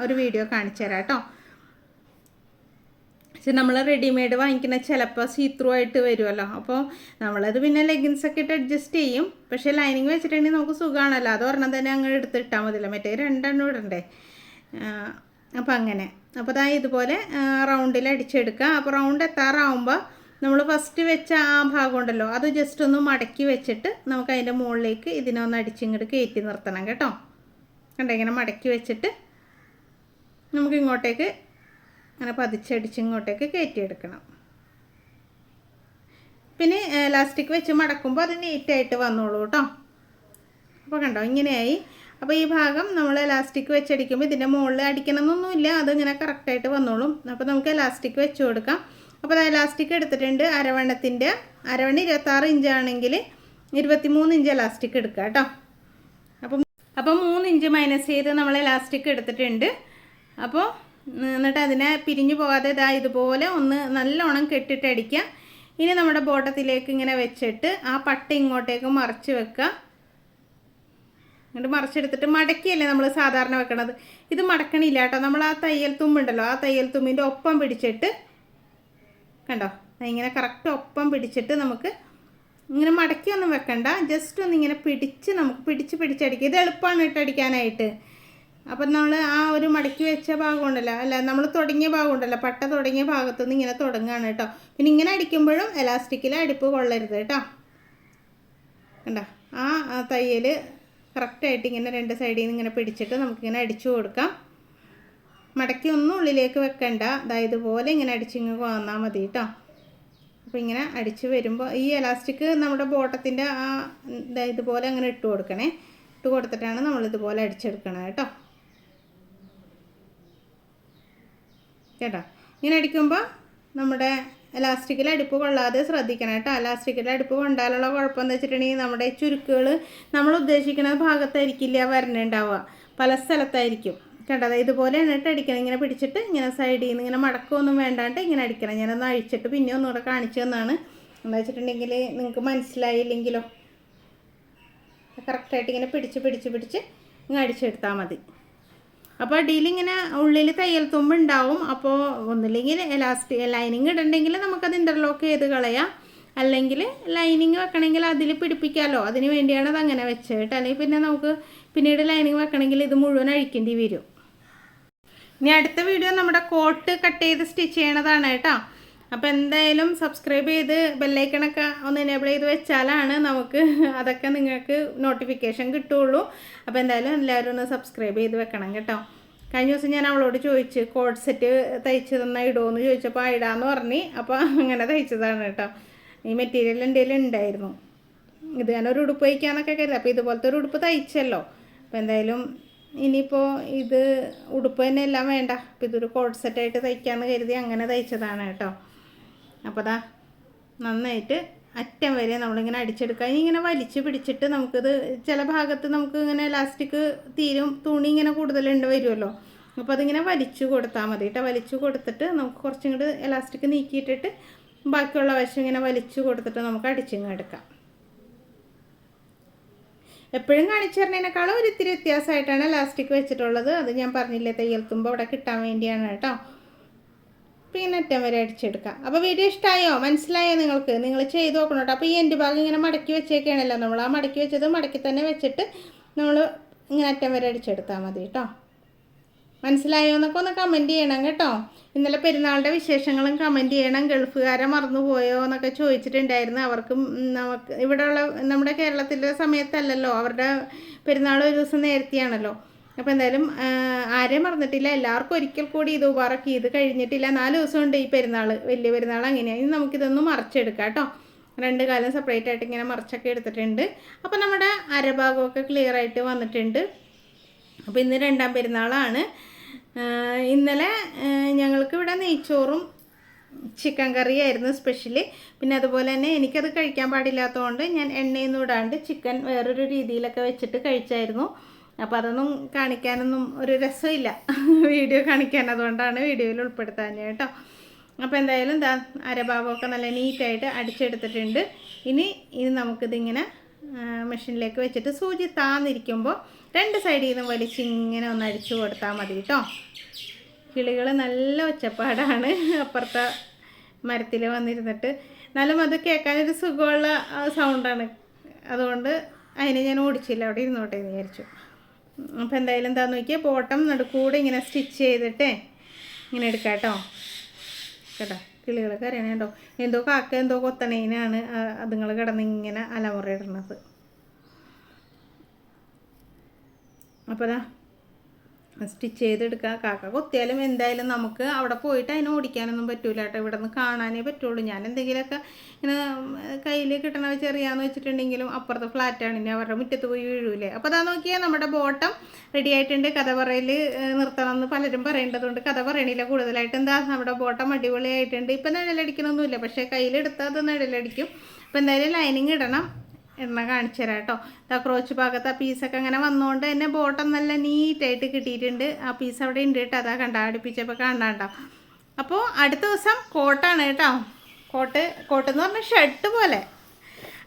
ഒരു വീഡിയോ കാണിച്ചു തരാം കേട്ടോ. പക്ഷെ നമ്മൾ റെഡിമെയ്ഡ് വാങ്ങിക്കുന്ന ചിലപ്പോൾ സീത്രൂ ആയിട്ട് വരുമല്ലോ. അപ്പോൾ നമ്മളത് പിന്നെ ലെഗിൻസ് ഒക്കെ ഇട്ട് അഡ്ജസ്റ്റ് ചെയ്യും. പക്ഷേ ലൈനിങ് വെച്ചിട്ടുണ്ടെങ്കിൽ നമുക്ക് സുഖമാണല്ലോ. അത് ഒരെണ്ണം തന്നെ അങ്ങ് എടുത്തിട്ടാൽ മതിയല്ലോ. മറ്റേ രണ്ടെണ്ണം ഇടണ്ടേ? അപ്പോൾ അങ്ങനെ. അപ്പോൾ അതാ ഇതുപോലെ റൗണ്ടിൽ അടിച്ചെടുക്കുക. അപ്പോൾ റൗണ്ട് എത്താറാവുമ്പോൾ നമ്മൾ ഫസ്റ്റ് വെച്ച ആ ഭാഗം ഉണ്ടല്ലോ അത് ജസ്റ്റ് ഒന്ന് മടക്കി വെച്ചിട്ട് നമുക്ക് അതിന്റെ മുകളിലേക്ക് ഇതിനൊന്ന് അടിച്ചിങ്ങോട്ട് കയറ്റി നിർത്തണം കേട്ടോ. കണ്ടോ ഇങ്ങനെ മടക്കി വെച്ചിട്ട് നമുക്ക് ഇങ്ങോട്ടേക്ക് അങ്ങനെ പതിച്ചടിച്ച് ഇങ്ങോട്ടേക്ക് കയറ്റിയെടുക്കണം. പിന്നെ ലാസ്റ്റിക് വെച്ച് മടക്കുമ്പോൾ അത് നീറ്റായിട്ട് വന്നോളൂ കേട്ടോ. അപ്പോൾ കണ്ടോ ഇങ്ങനെയായി. അപ്പോൾ ഈ ഭാഗം നമ്മൾ എലാസ്റ്റിക് വെച്ചടിക്കുമ്പോൾ ഇതിന്റെ മുകളിൽ അടിക്കണമെന്നൊന്നുമില്ല അതിങ്ങനെ കറക്റ്റായിട്ട് വന്നോളും. അപ്പോൾ നമുക്ക് എലാസ്റ്റിക് വെച്ച് കൊടുക്കാം. അപ്പോൾ അത് എലാസ്റ്റിക് എടുത്തിട്ടുണ്ട് അരവണ്ണത്തിന്റെ അരവണ്ണ ഇരുപത്താറ് ഇഞ്ചാണെങ്കിൽ ഇരുപത്തിമൂന്ന് ഇഞ്ച് എലാസ്റ്റിക് എടുക്കുക കേട്ടോ. അപ്പം അപ്പോൾ മൂന്ന് ഇഞ്ച് മൈനസ് ചെയ്ത് നമ്മൾ എലാസ്റ്റിക് എടുത്തിട്ടുണ്ട്. അപ്പോൾ എന്നിട്ട് അതിനെ പിരിഞ്ഞു പോകാതെ ഇതാ ഇതുപോലെ ഒന്ന് നല്ലോണം കെട്ടിട്ട് അടിക്കുക ഇനി നമ്മുടെ ബോട്ടത്തിലേക്ക് ഇങ്ങനെ വെച്ചിട്ട് ആ പട്ട ഇങ്ങോട്ടേക്ക് മറിച്ച് വെക്കുക എന്നിട്ട് മറിച്ചെടുത്തിട്ട് മടക്കിയല്ലേ നമ്മൾ സാധാരണ വെക്കണത്? ഇത് മടക്കണില്ല കേട്ടോ. നമ്മൾ ആ തയ്യൽ തുമ്പുണ്ടല്ലോ ആ തയ്യൽ തുമ്പിന്റെ ഒപ്പം പിടിച്ചിട്ട് കണ്ടോ? ഇങ്ങനെ കറക്റ്റ് ഒപ്പം പിടിച്ചിട്ട് നമുക്ക് ഇങ്ങനെ മടക്കിയൊന്നും വെക്കണ്ട. ജസ്റ്റ് ഒന്ന് ഇങ്ങനെ പിടിച്ച് നമുക്ക് പിടിച്ച് പിടിച്ചടിക്കുക ഇത് എളുപ്പമാണ് കേട്ടോ അടിക്കാനായിട്ട്. അപ്പം നമ്മൾ ആ ഒരു മടക്കി വെച്ച ഭാഗം ഉണ്ടല്ലോ അല്ല നമ്മൾ തുടങ്ങിയ ഭാഗം ഉണ്ടല്ലോ പട്ട തുടങ്ങിയ ഭാഗത്തുനിന്ന് ഇങ്ങനെ തുടങ്ങുകയാണ് കേട്ടോ. പിന്നെ ഇങ്ങനെ അടിക്കുമ്പോഴും എലാസ്റ്റിക്കിൽ അടിപ്പ് കൊള്ളരുത് കേട്ടോ. കണ്ടോ? ആ തയ്യൽ കറക്റ്റായിട്ട് ഇങ്ങനെ രണ്ട് സൈഡിൽ നിന്ന് ഇങ്ങനെ പിടിച്ചിട്ട് നമുക്കിങ്ങനെ അടിച്ചു കൊടുക്കാം. മടക്കി ഒന്നും ഉള്ളിലേക്ക് വെക്കണ്ട. അതായത് പോലെ ഇങ്ങനെ അടിച്ചിങ്ങ് വന്നാൽ മതി കേട്ടോ അപ്പോൾ ഇങ്ങനെ അടിച്ച് വരുമ്പോൾ ഈ എലാസ്റ്റിക് നമ്മുടെ ബോട്ടത്തിന്റെ ആ ഇതുപോലെ അങ്ങനെ ഇട്ട് കൊടുക്കണേ. ഇട്ട് കൊടുത്തിട്ടാണ് നമ്മൾ ഇതുപോലെ അടിച്ചെടുക്കണത് കേട്ടോ കേട്ടോ? ഇങ്ങനെ അടിക്കുമ്പോൾ നമ്മുടെ എലാസ്റ്റിക്കിൽ അടുപ്പ് കൊള്ളാതെ ശ്രദ്ധിക്കണം കേട്ടോ. എലാസ്റ്റിക്കിൽ അടുപ്പ് കൊണ്ടാലുള്ള കുഴപ്പം എന്ന് വെച്ചിട്ടുണ്ടെങ്കിൽ നമ്മുടെ ചുരുക്കുകൾ നമ്മൾ ഉദ്ദേശിക്കുന്ന ഭാഗത്തായിരിക്കില്ല വരണുണ്ടാവുക പല സ്ഥലത്തായിരിക്കും. കേട്ടോ ഇതുപോലെ കേട്ടോ അടിക്കണം. ഇങ്ങനെ പിടിച്ചിട്ട് ഇങ്ങനെ സൈഡിൽ നിന്ന് ഇങ്ങനെ മടക്കമൊന്നും വേണ്ടാണ്ട് ഇങ്ങനെ അടിക്കണം. ഞാനൊന്ന് അഴിച്ചിട്ട് പിന്നെ ഒന്നുകൂടെ കാണിച്ചു തന്നാണ്. എന്താ വെച്ചിട്ടുണ്ടെങ്കിൽ നിങ്ങൾക്ക് മനസ്സിലായില്ലെങ്കിലോ? കറക്റ്റായിട്ട് ഇങ്ങനെ പിടിച്ച് പിടിച്ച് പിടിച്ച് ഇങ്ങനെ അടിച്ചെടുത്താൽ മതി. അപ്പോൾ അടിയിൽ ഇങ്ങനെ ഉള്ളിൽ തയ്യൽ തുമ്പ് ഉണ്ടാവും അപ്പോൾ ഒന്നില്ലെങ്കിൽ എലാസ്റ്റിക് ലൈനിങ് ഇടണ്ടെങ്കിൽ നമുക്കത് ഇന്റർലോക്ക് ചെയ്ത് കളയാം. അല്ലെങ്കിൽ ലൈനിങ് വെക്കണമെങ്കിൽ അതിൽ പിടിപ്പിക്കാമല്ലോ അതിന് വേണ്ടിയാണ് അത് അങ്ങനെ വെച്ചത് കേട്ടോ. അല്ലെങ്കിൽ പിന്നെ നമുക്ക് പിന്നീട് ലൈനിങ് വെക്കണമെങ്കിൽ ഇത് മുഴുവൻ അഴിക്കേണ്ടി വരും. ഇനി അടുത്ത വീഡിയോ നമ്മുടെ കോട്ട് കട്ട് ചെയ്ത് സ്റ്റിച്ച് ചെയ്യണതാണ് കേട്ടോ. അപ്പോൾ എന്തായാലും സബ്സ്ക്രൈബ് ചെയ്ത് ബെല്ലൈക്കണൊക്കെ ഒന്ന് എനേബിൾ ചെയ്ത് വെച്ചാലാണ് നമുക്ക് അതൊക്കെ നിങ്ങൾക്ക് നോട്ടിഫിക്കേഷൻ കിട്ടുള്ളൂ. അപ്പോൾ എന്തായാലും എല്ലാവരും ഒന്ന് സബ്സ്ക്രൈബ് ചെയ്ത് വെക്കണം കേട്ടോ. കഴിഞ്ഞ ദിവസം ഞാൻ അവളോട് ചോദിച്ചു കോഡ് സെറ്റ് തയ്ച്ച് തന്നാൽ ഇടുമോ എന്ന് ചോദിച്ചപ്പോൾ ഇടാന്ന് പറഞ്ഞ്. അപ്പോൾ അങ്ങനെ തയ്ച്ചതാണ് കേട്ടോ. ഈ മെറ്റീരിയൽ എന്റെ ഉണ്ടായിരുന്നു ഇത് ഞാനൊരു ഉടുപ്പ് തയ്ക്കാന്നൊക്കെ കരുതി. അപ്പോൾ ഇതുപോലത്തെ ഒരു ഉടുപ്പ് തയ്ച്ചല്ലോ. അപ്പോൾ എന്തായാലും ഇനിയിപ്പോൾ ഇത് ഉടുപ്പ് തന്നെ എല്ലാം വേണ്ട. അപ്പോൾ ഇതൊരു കോഡ് സെറ്റായിട്ട് തയ്ക്കാമെന്ന് കരുതി അങ്ങനെ തയ്ച്ചതാണ് കേട്ടോ. അപ്പോൾ ദാ നന്നായിട്ട് അറ്റം വരെ നമ്മളിങ്ങനെ അടിച്ചെടുക്കുക. ഇങ്ങനെ വലിച്ചു പിടിച്ചിട്ട് നമുക്കിത് ചില ഭാഗത്ത് നമുക്ക് ഇങ്ങനെ ഇലാസ്റ്റിക് തീരും തുണി ഇങ്ങനെ കൂടുതലുണ്ട് വരുമല്ലോ. അപ്പോൾ അതിങ്ങനെ വലിച്ചു കൊടുത്താൽ മതി കേട്ടോ വലിച്ചു കൊടുത്തിട്ട് നമുക്ക് കുറച്ചും കൂടി ഇലാസ്റ്റിക് നീക്കിയിട്ടിട്ട് ബാക്കിയുള്ള വശം ഇങ്ങനെ വലിച്ചു കൊടുത്തിട്ട് നമുക്ക് അടിച്ചിങ്ങ് എടുക്കാം. എപ്പോഴും കാണിച്ചു തരുന്നതിനേക്കാളും ഒരു ഇത്തിരി വ്യത്യാസമായിട്ടാണ് ലാസ്റ്റിക് വെച്ചിട്ടുള്ളത്. അത് ഞാൻ പറഞ്ഞില്ലേ തയ്യൽ തുമ്പ് അവിടെ കിട്ടാൻ വേണ്ടിയാണ് കേട്ടോ പിന്നെ അറ്റം വരെ അടിച്ചെടുക്കാം. അപ്പോൾ വീഡിയോ ഇഷ്ടമായോ മനസ്സിലായോ നിങ്ങൾക്ക്? നിങ്ങൾ ചെയ്ത് നോക്കണം കേട്ടോ അപ്പോൾ ഈ എന്റെ ഭാഗം ഇങ്ങനെ മടക്കി വെച്ചേക്കാണല്ലോ നമ്മൾ. ആ മടക്കി വെച്ചത് മടക്കി തന്നെ വെച്ചിട്ട് നമ്മൾ ഇങ്ങനെ അറ്റം വരെ അടിച്ചെടുത്താൽ മതി കേട്ടോ. മനസ്സിലായോ എന്നൊക്കെ ഒന്ന് കമന്റ് ചെയ്യണം കേട്ടോ. ഇന്നലെ പെരുന്നാളുടെ വിശേഷങ്ങളും കമന്റ് ചെയ്യണം. ഗൾഫുകാരെ മറന്നുപോയോ എന്നൊക്കെ ചോദിച്ചിട്ടുണ്ടായിരുന്നു. അവർക്കും നമുക്ക് ഇവിടെയുള്ള നമ്മുടെ കേരളത്തിലെ സമയത്തല്ലല്ലോ. അവരുടെ പെരുന്നാൾ ഒരു ദിവസം നേരത്തെയാണല്ലോ. അപ്പോൾ എന്തായാലും ആരെയും മറന്നിട്ടില്ല. എല്ലാവർക്കും ഒരിക്കൽ കൂടി ഇത് ഉപാറക്ക് ഇത് കഴിഞ്ഞിട്ടില്ല. നാല് ദിവസമുണ്ട് ഈ പെരുന്നാൾ വലിയ പെരുന്നാൾ അങ്ങനെയാണ് ഇനി നമുക്കിതൊന്ന് മറിച്ചെടുക്കാം കേട്ടോ. രണ്ട് കാലം സെപ്പറേറ്റ് ആയിട്ട് ഇങ്ങനെ മറിച്ചൊക്കെ എടുത്തിട്ടുണ്ട്. അപ്പോൾ നമ്മുടെ അരഭാഗമൊക്കെ ക്ലിയർ ആയിട്ട് വന്നിട്ടുണ്ട്. അപ്പോൾ ഇന്ന് രണ്ടാം പെരുന്നാളാണ്. ഇന്നലെ ഞങ്ങൾക്ക് ഇവിടെ നെയ്ച്ചോറും ചിക്കൻ കറിയായിരുന്നു സ്പെഷ്യൽ പിന്നെ അതുപോലെ തന്നെ എനിക്കത് കഴിക്കാൻ പാടില്ലാത്തതുകൊണ്ട് ഞാൻ എണ്ണയൊന്നും ഇടാണ്ട് ചിക്കൻ വേറൊരു രീതിയിലൊക്കെ വെച്ചിട്ട് കഴിച്ചായിരുന്നു. അപ്പോൾ അതൊന്നും കാണിക്കാനൊന്നും ഒരു രസമില്ല. വീഡിയോ കാണിക്കാൻ അതുകൊണ്ടാണ് വീഡിയോയിൽ ഉൾപ്പെടുത്താൻ കേട്ടോ. അപ്പോൾ എന്തായാലും എന്താ അരഭാഗമൊക്കെ നല്ല നീറ്റായിട്ട് അടിച്ചെടുത്തിട്ടുണ്ട്. ഇനി ഇനി നമുക്കിതിങ്ങനെ മെഷീനിലേക്ക് വെച്ചിട്ട് സൂചി താന്നിരിക്കുമ്പോൾ രണ്ട് സൈഡിൽ നിന്നും വലിച്ച് ഇങ്ങനെ ഒന്ന് അടിച്ചു കൊടുത്താൽ മതി കേട്ടോ. കിളികൾ നല്ല ഒച്ചപ്പാടാണ്. അപ്പുറത്തെ മരത്തിൽ വന്നിരുന്നിട്ട്. എന്നാലും അത് കേൾക്കാനൊരു സുഖമുള്ള സൗണ്ടാണ് അതുകൊണ്ട് അതിനെ ഞാൻ ഓടിച്ചില്ല. അവിടെ ഇരുന്നോട്ടെ വിചാരിച്ചു. അപ്പോൾ എന്തായാലും എന്താണെന്ന് നോക്കിയാൽ ബോട്ടം നടുക്കൂടെ ഇങ്ങനെ സ്റ്റിച്ച് ചെയ്തിട്ടേ ഇങ്ങനെ എടുക്കാം കേട്ടോ. കേട്ടോ കിളികളൊക്കെ അറിയണേ കേട്ടോ എന്തോ കാക്ക എന്തോ കൊത്തണേനാണ് അതുങ്ങൾ കിടന്ന് ഇങ്ങനെ അലമുറയിടുന്നത്. അപ്പോൾ ദാ സ്റ്റിച്ച് ചെയ്തെടുക്കുക കാക്ക കൊത്തിയാലും എന്തായാലും നമുക്ക് അവിടെ പോയിട്ട് അതിനെ ഓടിക്കാനൊന്നും പറ്റൂല കേട്ടോ. ഇവിടെ നിന്ന് കാണാനേ പറ്റുള്ളൂ. ഞാൻ എന്തെങ്കിലുമൊക്കെ ഇങ്ങനെ കയ്യിൽ കിട്ടണ ചെറിയാന്ന് വെച്ചിട്ടുണ്ടെങ്കിലും അപ്പുറത്തെ ഫ്ലാറ്റാണ് ഇനി അവരുടെ മുറ്റത്ത് പോയി വീഴൂലേ. അപ്പോൾ അതാ നോക്കിയാൽ നമ്മുടെ ബോട്ടം റെഡി ആയിട്ടുണ്ട്. കഥ പറയൽ നിർത്തണം എന്ന് പലരും പറയേണ്ടതുകൊണ്ട് കഥ പറയണില്ല കൂടുതലായിട്ട്. എന്താ നമ്മുടെ ബോട്ടം അടിപൊളിയായിട്ടുണ്ട്. ഇപ്പം നിഴലടിക്കണമൊന്നുമില്ല പക്ഷേ കയ്യിലെടുത്താൽ അത് നിഴലടിക്കും. അപ്പോൾ എന്തായാലും ലൈനിങ് ഇടണം. എണ്ണ കാണിച്ചു തരാം കേട്ടോ. ആ ക്രോച്ച് ഭാഗത്ത് ആ പീസൊക്കെ അങ്ങനെ വന്നുകൊണ്ട് തന്നെ ബോട്ടം നല്ല നീറ്റായിട്ട് കിട്ടിയിട്ടുണ്ട്. ആ പീസ് അവിടെ ഉണ്ട് കേട്ടോ. അതാ കണ്ട അടുപ്പിച്ചപ്പോൾ കാണാണ്ടോ അപ്പോൾ അടുത്ത ദിവസം കോട്ടാണ് കേട്ടോ. കോട്ട് കോട്ട് എന്ന് പറഞ്ഞാൽ ഷർട്ട് പോലെ.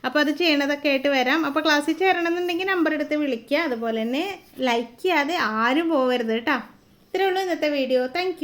അപ്പോൾ അത് ചെയ്യണതൊക്കെ ആയിട്ട് വരാം. അപ്പോൾ ക്ലാസ്സിൽ ചേരണമെന്നുണ്ടെങ്കിൽ നമ്പർ എടുത്ത് വിളിക്കുക. അതുപോലെ തന്നെ ലൈക്ക് ചെയ്യാതെ ആരും പോകരുത് കേട്ടോ. ഇത്രയേ ഉള്ളൂ ഇന്നത്തെ വീഡിയോ താങ്ക്